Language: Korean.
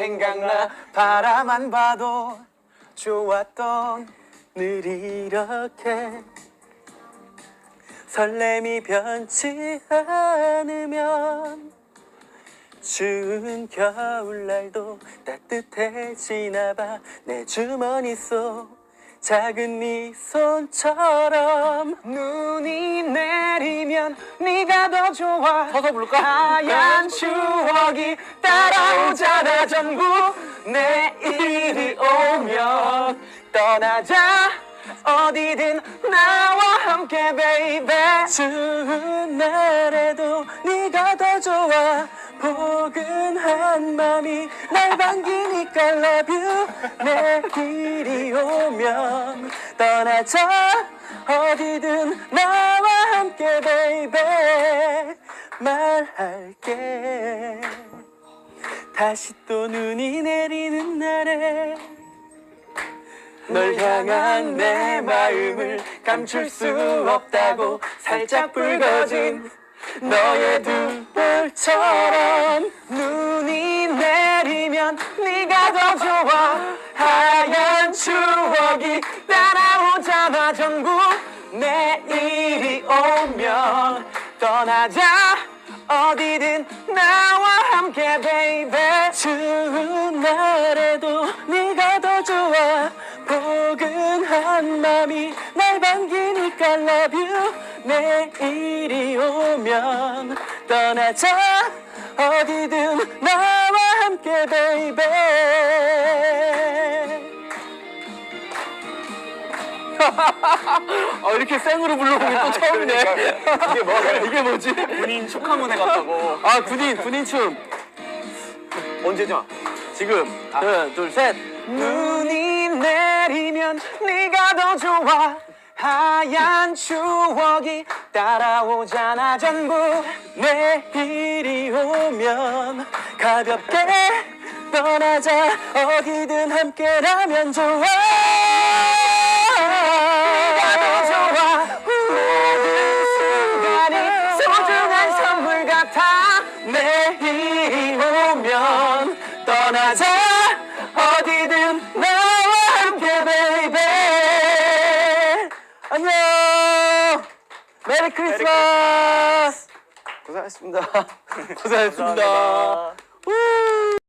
생각나 바라만 봐도 좋았던 늘 이렇게 설렘이 변치 않으면 추운 겨울날도 따뜻해지나 봐 내 주머니 속 작은 네 손처럼 눈이 내리면 네가 더 좋아. 서서 부를까? 하얀 추억이 따라오잖아 전부. 내일이 오면 떠나자. 어디든 나와 함께 베이베 추운 날에도 네가 더 좋아 포근한 맘이 날 반기니까 love you. 내일이 오면 떠나자. 어디든 나와 함께 baby. 말할게. 다시 또 눈이 내리는 날에 널 향한 내 마음을 감출 수 없다고 살짝 붉어진 너의 두 볼처럼 추억이 따라오잖아 전부 내일이 오면 떠나자. 어디든 나와 함께 baby. 추운 날에도 네가 더 좋아. 포근한 맘이 날 반기니까 love you. 내일이 오면 떠나자. 어디든 나와 함께 baby 아 이렇게 생으로 불러보기 또 처음이네. 이게 뭐야 이게 뭐지? 군인 축하문회 같다고. 아 군인 군인 춤. 언제죠? 지금. 하나 둘 셋. 눈이 내리면 네가 더 좋아. 하얀 추억이 따라오잖아 전부. 내일이 오면 가볍게 떠나자. 어디든 함께라면 좋아 내일이 오면 떠나자. 어디든 나와 함께 베이베 안녕. 메리 크리스마스. 고생하셨습니다. 고생하셨습니다. 우!